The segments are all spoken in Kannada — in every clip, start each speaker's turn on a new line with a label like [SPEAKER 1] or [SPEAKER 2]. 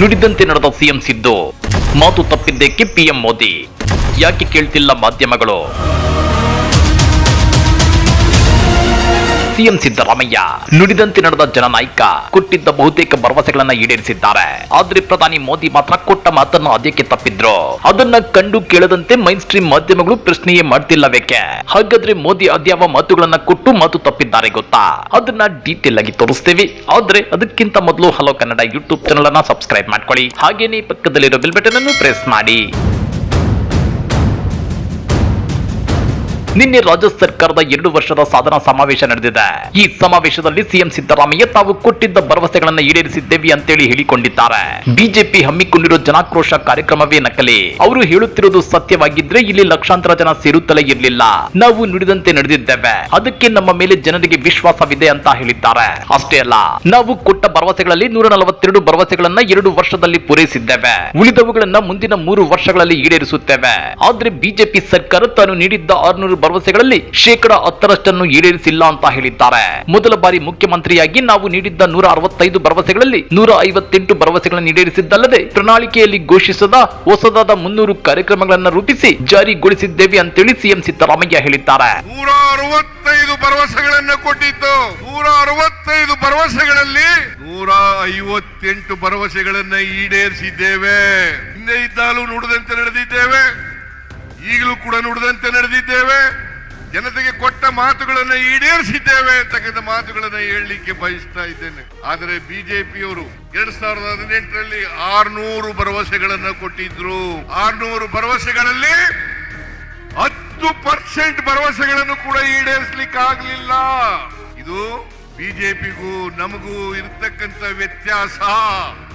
[SPEAKER 1] ನುಡಿದಂತೆ ನಡೆದ ಸಿಎಂ ಸಿದ್ದು. ಮಾತು ತಪ್ಪಿದ್ದಕ್ಕೆ ಪಿಎಂ ಮೋದಿ. ಯಾಕೆ ಕೇಳ್ತಿಲ್ಲ ಮಾಧ್ಯಮಗಳು? ಸಿಎಂ ಸಿದ್ದರಾಮಯ್ಯ. ನುಡಿದಂತೆ ನಡೆದ ಜನನಾಯಕ ಕೊಟ್ಟಿದ್ದ ಬಹುತೇಕ ಭರವಸೆಗಳನ್ನ ಈಡೇರಿಸಿದ್ದಾರೆ. ಆದ್ರೆ ಪ್ರಧಾನಿ ಮೋದಿ ಮಾತ್ರ ಕೊಟ್ಟ ಮಾತನ್ನು ಅದಕ್ಕೆ ತಪ್ಪಿದ್ರು. ಅದನ್ನ ಕಂಡು ಕೇಳದಂತೆ ಮೈನ್ ಸ್ಟ್ರೀಮ್ ಮಾಧ್ಯಮಗಳು ಪ್ರಶ್ನೆಯೇ ಮಾಡ್ತಿಲ್ಲವೇಕೆ? ಹಾಗಾದ್ರೆ ಮೋದಿ ಅದ್ಯಾವ ಮಾತುಗಳನ್ನ ಕೊಟ್ಟು ಮಾತು ತಪ್ಪಿದ್ದಾರೆ ಗೊತ್ತಾ? ಅದನ್ನ ಡೀಟೇಲ್ ಆಗಿ ತೋರಿಸ್ತೇವೆ. ಆದ್ರೆ ಅದಕ್ಕಿಂತ ಮೊದಲು ಹಲೋ ಕನ್ನಡ ಯೂಟ್ಯೂಬ್ ಚಾನಲ್ ಅನ್ನ ಸಬ್ಸ್ಕ್ರೈಬ್ ಮಾಡ್ಕೊಳ್ಳಿ. ಹಾಗೇನೆ ಪಕ್ಕದಲ್ಲಿರೋ ಬೆಲ್ ಬಟನ್ ಅನ್ನು ಪ್ರೆಸ್ ಮಾಡಿ. ನಿನ್ನೆ ರಾಜ್ಯ ಸರ್ಕಾರದ ಎರಡು ವರ್ಷದ ಸಾಧನಾ ಸಮಾವೇಶ ನಡೆದಿದೆ. ಈ ಸಮಾವೇಶದಲ್ಲಿ ಸಿಎಂ ಸಿದ್ದರಾಮಯ್ಯ ತಾವು ಕೊಟ್ಟಿದ್ದ ಭರವಸೆಗಳನ್ನು ಈಡೇರಿಸಿದ್ದೇವೆ ಅಂತೇಳಿ ಹೇಳಿಕೊಂಡಿದ್ದಾರೆ. ಬಿಜೆಪಿ ಹಮ್ಮಿಕೊಂಡಿರೋ ಜನಾಕ್ರೋಶ ಕಾರ್ಯಕ್ರಮವೇ ನಕಲಿ. ಅವರು ಹೇಳುತ್ತಿರುವುದು ಸತ್ಯವಾಗಿದ್ರೆ ಇಲ್ಲಿ ಲಕ್ಷಾಂತರ ಜನ ಸೇರುತ್ತಲೇ ಇರಲಿಲ್ಲ. ನಾವು ನುಡಿದಂತೆ ನಡೆದಿದ್ದೇವೆ. ಅದಕ್ಕೆ ನಮ್ಮ ಮೇಲೆ ಜನರಿಗೆ ವಿಶ್ವಾಸವಿದೆ ಅಂತ ಹೇಳಿದ್ದಾರೆ. ಅಷ್ಟೇ ಅಲ್ಲ, ನಾವು ಕೊಟ್ಟ ಭರವಸೆಗಳಲ್ಲಿ ನೂರ ನಲವತ್ತೆರಡು ಭರವಸೆಗಳನ್ನ ಎರಡು ವರ್ಷದಲ್ಲಿ ಪೂರೈಸಿದ್ದೇವೆ. ಉಳಿದವುಗಳನ್ನ ಮುಂದಿನ ಮೂರು ವರ್ಷಗಳಲ್ಲಿ ಈಡೇರಿಸುತ್ತೇವೆ. ಆದ್ರೆ ಬಿಜೆಪಿ ಸರ್ಕಾರ ತಾನು ನೀಡಿದ್ದ ಆರ್ನೂರು ಭರವಸೆಗಳಲ್ಲಿ ಶೇಕಡ ಹತ್ತರಷ್ಟನ್ನು ಈಡೇರಿಸಿಲ್ಲ ಅಂತ ಹೇಳಿದ್ದಾರೆ. ಮೊದಲ ಬಾರಿ ಮುಖ್ಯಮಂತ್ರಿಯಾಗಿ ನಾವು ನೀಡಿದ್ದ ನೂರ ಅರವತ್ತೈದು ಭರವಸೆಗಳಲ್ಲಿ ನೂರ ಐವತ್ತೆಂಟು ಭರವಸೆಗಳನ್ನು ಈಡೇರಿಸಿದ್ದಲ್ಲದೆ, ಪ್ರಣಾಳಿಕೆಯಲ್ಲಿ ಘೋಷಿಸದ ಹೊಸದಾದ ಮುನ್ನೂರು ಕಾರ್ಯಕ್ರಮಗಳನ್ನು ರೂಪಿಸಿ ಜಾರಿಗೊಳಿಸಿದ್ದೇವೆ ಅಂತೇಳಿ ಸಿಎಂ ಸಿದ್ದರಾಮಯ್ಯ ಹೇಳಿದ್ದಾರೆ.
[SPEAKER 2] ಅರವತ್ತೈದು ಭರವಸೆಗಳನ್ನ ಕೊಟ್ಟಿದ್ದು. ನೂರ ಅರವತ್ತೈದು ಭರವಸೆಗಳಲ್ಲಿ ನೂರ ಐವತ್ತೆಂಟು ಭರವಸೆಗಳನ್ನ ಈಡೇರಿಸಿದ್ದೇವೆ. ಹಿಂದೆ ಇದ್ದಾಗಲೂ ನುಡಿದಂತೆ ನಡೆದಿದ್ದೇವೆ. ಈಗಲೂ ಕೂಡ ನುಡಿದಂತೆ ನಡೆದಿದ್ದೇವೆ. ಜನತೆಗೆ ಕೊಟ್ಟ ಮಾತುಗಳನ್ನು ಈಡೇರಿಸಿದ್ದೇವೆ ಅಂತಕ್ಕಂಥ ಮಾತುಗಳನ್ನು ಹೇಳಲಿಕ್ಕೆ ಬಯಸ್ತಾ ಇದ್ದೇನೆ. ಆದರೆ ಬಿಜೆಪಿಯವರು ಎರಡ್ ಸಾವಿರದ ಹದಿನೆಂಟರಲ್ಲಿ ಆರ್ನೂರು ಭರವಸೆಗಳನ್ನ ಕೊಟ್ಟಿದ್ರು. ಆರ್ನೂರು ಭರವಸೆಗಳಲ್ಲಿ ಹತ್ತು ಪರ್ಸೆಂಟ್ ಭರವಸೆಗಳನ್ನು ಕೂಡ ಈಡೇರಿಸಲಿಕ್ಕೆ ಆಗಲಿಲ್ಲ ಇದು ಬಿಜೆಪಿಗೂ ನಮಗೂ ಇರತಕ್ಕಂತ ವ್ಯತ್ಯಾಸ.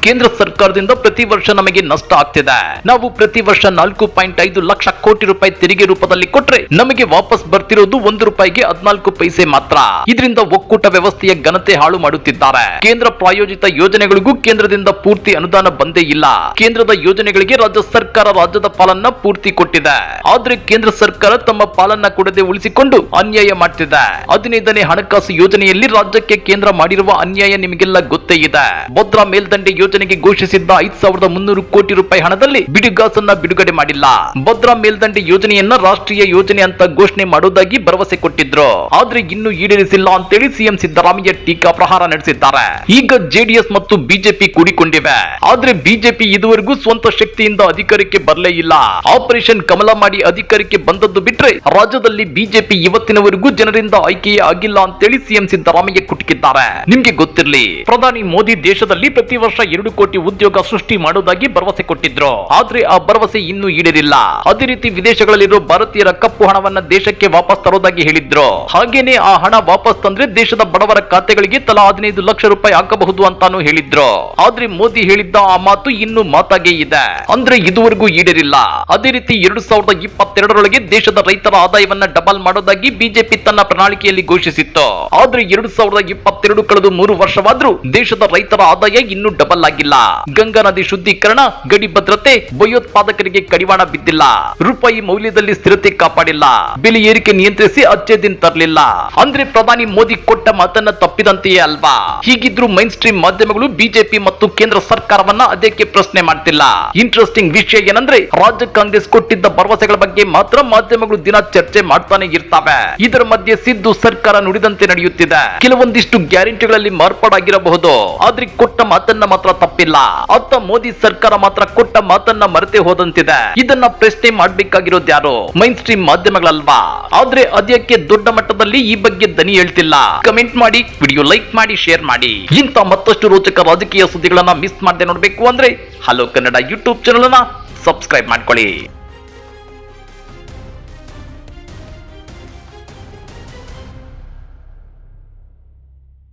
[SPEAKER 1] ಕೇಂದ್ರ ಸರ್ಕಾರದಿಂದ ಪ್ರತಿ ವರ್ಷ ನಮಗೆ ನಷ್ಟ ಆಗ್ತಿದೆ. ನಾವು ಪ್ರತಿ ವರ್ಷ ನಾಲ್ಕು ಪಾಯಿಂಟ್ ಐದು ಲಕ್ಷ ಕೋಟಿ ರೂಪಾಯಿ ತೆರಿಗೆ ರೂಪದಲ್ಲಿ ಕೊಟ್ರೆ ನಮಗೆ ವಾಪಸ್ ಬರ್ತಿರೋದು ಒಂದು ರೂಪಾಯಿಗೆ ಹದಿನಾಲ್ಕು ಪೈಸೆ ಮಾತ್ರ. ಇದರಿಂದ ಒಕ್ಕೂಟ ವ್ಯವಸ್ಥೆಯ ಘನತೆ ಹಾಳು ಮಾಡುತ್ತಿದ್ದಾರೆ. ಕೇಂದ್ರ ಪ್ರಾಯೋಜಿತ ಯೋಜನೆಗಳಿಗೂ ಕೇಂದ್ರದಿಂದ ಪೂರ್ತಿ ಅನುದಾನ ಬಂದೇ ಇಲ್ಲ. ಕೇಂದ್ರದ ಯೋಜನೆಗಳಿಗೆ ರಾಜ್ಯ ಸರ್ಕಾರ ರಾಜ್ಯದ ಪಾಲನ್ನ ಪೂರ್ತಿ ಕೊಟ್ಟಿದೆ. ಆದ್ರೆ ಕೇಂದ್ರ ಸರ್ಕಾರ ತಮ್ಮ ಪಾಲನ್ನ ಕೊಡದೆ ಉಳಿಸಿಕೊಂಡು ಅನ್ಯಾಯ ಮಾಡ್ತಿದೆ. ಹದಿನೈದನೇ ಹಣಕಾಸು ಯೋಜನೆಯಲ್ಲಿ ರಾಜ್ಯಕ್ಕೆ ಕೇಂದ್ರ ಮಾಡಿರುವ ಅನ್ಯಾಯ ನಿಮಗೆಲ್ಲ ಗೊತ್ತೇ ಇದೆ. ಭದ್ರಾ ಮೇಲ್ದಂಡೆ ಯೋಜನೆಗೆ ಘೋಷಿಸಿದ್ದ ಐದ್ ಸಾವಿರದ ಮುನ್ನೂರು ಕೋಟಿ ರೂಪಾಯಿ ಹಣದಲ್ಲಿ ಬಿಡುಗಾಸನ್ನ ಬಿಡುಗಡೆ ಮಾಡಿಲ್ಲ. ಭದ್ರಾ ಮೇಲ್ದಂಡೆ ಯೋಜನೆಯನ್ನ ರಾಷ್ಟ್ರೀಯ ಯೋಜನೆ ಅಂತ ಘೋಷಣೆ ಮಾಡೋದಾಗಿ ಭರವಸೆ ಕೊಟ್ಟಿದ್ರು. ಆದ್ರೆ ಇನ್ನು ಈಡೇರಿಸಿಲ್ಲ ಅಂತೇಳಿ ಸಿಎಂ ಸಿದ್ದರಾಮಯ್ಯ ಟೀಕಾ ಪ್ರಹಾರ ನಡೆಸಿದ್ದಾರೆ. ಈಗ ಜೆಡಿಎಸ್ ಮತ್ತು ಬಿಜೆಪಿ ಕೂಡಿಕೊಂಡಿವೆ. ಆದ್ರೆ ಬಿಜೆಪಿ ಇದುವರೆಗೂ ಸ್ವಂತ ಶಕ್ತಿಯಿಂದ ಅಧಿಕಾರಕ್ಕೆ ಬರಲೇ ಇಲ್ಲ. ಆಪರೇಷನ್ ಕಮಲ ಮಾಡಿ ಅಧಿಕಾರಕ್ಕೆ ಬಂದದ್ದು ಬಿಟ್ರೆ ರಾಜ್ಯದಲ್ಲಿ ಬಿಜೆಪಿ ಇವತ್ತಿನವರೆಗೂ ಜನರಿಂದ ಆಯ್ಕೆಯೇ ಆಗಿಲ್ಲ ಅಂತೇಳಿ ಸಿಎಂ ಸಿದ್ದರಾಮಯ್ಯ ಕುಟುಕಿದ್ದಾರೆ. ನಿಮ್ಗೆ ಗೊತ್ತಿರಲಿ, ಪ್ರಧಾನಿ ಮೋದಿ ದೇಶದಲ್ಲಿ ಪ್ರತಿ ವರ್ಷ ಎರಡು ಕೋಟಿ ಉದ್ಯೋಗ ಸೃಷ್ಟಿ ಮಾಡೋದಾಗಿ ಭರವಸೆ ಕೊಟ್ಟಿದ್ರು. ಆದ್ರೆ ಆ ಭರವಸೆ ಇನ್ನೂ ಈಡೇರಿಲ್ಲ. ಅದೇ ರೀತಿ ವಿದೇಶಗಳಲ್ಲಿರೋ ಭಾರತೀಯರ ಕಪ್ಪು ಹಣವನ್ನ ದೇಶಕ್ಕೆ ವಾಪಸ್ ತರೋದಾಗಿ ಹೇಳಿದ್ರು. ಹಾಗೇನೆ ಆ ಹಣ ವಾಪಸ್ ತಂದ್ರೆ ದೇಶದ ಬಡವರ ಖಾತೆಗಳಿಗೆ ತಲಾ ಹದಿನೈದು ಲಕ್ಷ ರೂಪಾಯಿ ಹಾಕಬಹುದು ಅಂತಾನು ಹೇಳಿದ್ರು. ಆದ್ರೆ ಮೋದಿ ಹೇಳಿದ್ದ ಆ ಮಾತು ಇನ್ನು ಮಾತಾಗೆ ಇದೆ. ಅಂದ್ರೆ ಇದುವರೆಗೂ ಈಡೇರಿಲ್ಲ. ಅದೇ ರೀತಿ ಎರಡು ಸಾವಿರದ ಇಪ್ಪತ್ತೆರಡರೊಳಗೆ ದೇಶದ ರೈತರ ಆದಾಯವನ್ನ ಡಬಲ್ ಮಾಡೋದಾಗಿ ಬಿಜೆಪಿ ತನ್ನ ಪ್ರಣಾಳಿಕೆಯಲ್ಲಿ ಘೋಷಿಸಿತ್ತು. ಆದ್ರೆ ಎರಡು ಸಾವಿರದ ಇಪ್ಪತ್ತೆರಡು ಕಳೆದು ಮೂರು ವರ್ಷವಾದ್ರೂ ದೇಶದ ರೈತರ ಆದಾಯ ಇನ್ನೂ ಡಬಲ್ ಆಗಿಲ್ಲ. ಗಂಗಾ ನದಿ ಶುದ್ಧೀಕರಣ, ಗಡಿ ಭದ್ರತೆ, ಭಯೋತ್ಪಾದಕರಿಗೆ ಕಡಿವಾಣ ಬಿದ್ದಿಲ್ಲ. ರೂಪಾಯಿ ಮೌಲ್ಯದಲ್ಲಿ ಸ್ಥಿರತೆ ಕಾಪಾಡಿಲ್ಲ. ಬೆಲೆ ಏರಿಕೆ ನಿಯಂತ್ರಿಸಿ ಅಚ್ಚೆ ದಿನ ತರಲಿಲ್ಲ. ಅಂದ್ರೆ ಪ್ರಧಾನಿ ಮೋದಿ ಕೊಟ್ಟ ಮಾತನ್ನ ತಪ್ಪಿದಂತೆಯೇ ಅಲ್ವಾ? ಹೀಗಿದ್ರು ಮೈನ್ ಸ್ಟ್ರೀಮ್ ಮಾಧ್ಯಮಗಳು ಬಿಜೆಪಿ ಮತ್ತು ಕೇಂದ್ರ ಸರ್ಕಾರವನ್ನ ಅದಕ್ಕೆ ಪ್ರಶ್ನೆ ಮಾಡ್ತಿಲ್ಲ. ಇಂಟ್ರೆಸ್ಟಿಂಗ್ ವಿಷಯ ಏನಂದ್ರೆ, ರಾಜ್ಯ ಕಾಂಗ್ರೆಸ್ ಕೊಟ್ಟಿದ್ದ ಭರವಸೆಗಳ ಬಗ್ಗೆ ಮಾತ್ರ ಮಾಧ್ಯಮಗಳು ದಿನ ಚರ್ಚೆ ಮಾಡ್ತಾನೆ ಇರ್ತಾವೆ. ಇದರ ಮಧ್ಯೆ ಸಿದ್ದು ಸರ್ಕಾರ ನುಡಿದಂತೆ ನಡೆಯುತ್ತಿದೆ. ಕೆಲವೊಂದಿಷ್ಟು ಗ್ಯಾರಂಟಿಗಳಲ್ಲಿ ಮಾರ್ಪಾಡಾಗಿರಬಹುದು. ಆದ್ರೆ ಕೊಟ್ಟ ಮಾತನ್ನ ಮಾತ್ರ ತಪ್ಪಿಲ್ಲ. ಅತ್ತ ಮೋದಿ ಸರ್ಕಾರ ಮಾತ್ರ ಕೊಟ್ಟ ಮಾತನ್ನ ಮರೆತೇ ಹೋದಂತಿದೆ. ಇದನ್ನ ಪ್ರಶ್ನೆ ಮಾಡ್ಬೇಕಾಗಿರೋದು ಯಾರು? ಮೈನ್ ಸ್ಟ್ರೀಮ್ ಮಾಧ್ಯಮಗಳಲ್ವಾ? ಆದ್ರೆ ಅದಕ್ಕೆ ದೊಡ್ಡ ಮಟ್ಟದಲ್ಲಿ ಈ ಬಗ್ಗೆ ದನಿ ಹೇಳ್ತಿಲ್ಲ? ಕಮೆಂಟ್ ಮಾಡಿ, ವಿಡಿಯೋ ಲೈಕ್ ಮಾಡಿ, ಶೇರ್ ಮಾಡಿ. ಇಂಥ ಮತ್ತಷ್ಟು ರೋಚಕ ರಾಜಕೀಯ ಸುದ್ದಿಗಳನ್ನ ಮಿಸ್ ಮಾಡದೆ ನೋಡ್ಬೇಕು ಅಂದ್ರೆ ಹಲೋ ಕನ್ನಡ ಯೂಟ್ಯೂಬ್ ಚಾನಲ್ ಅನ್ನ ಸಬ್ಸ್ಕ್ರೈಬ್ ಮಾಡ್ಕೊಳ್ಳಿ.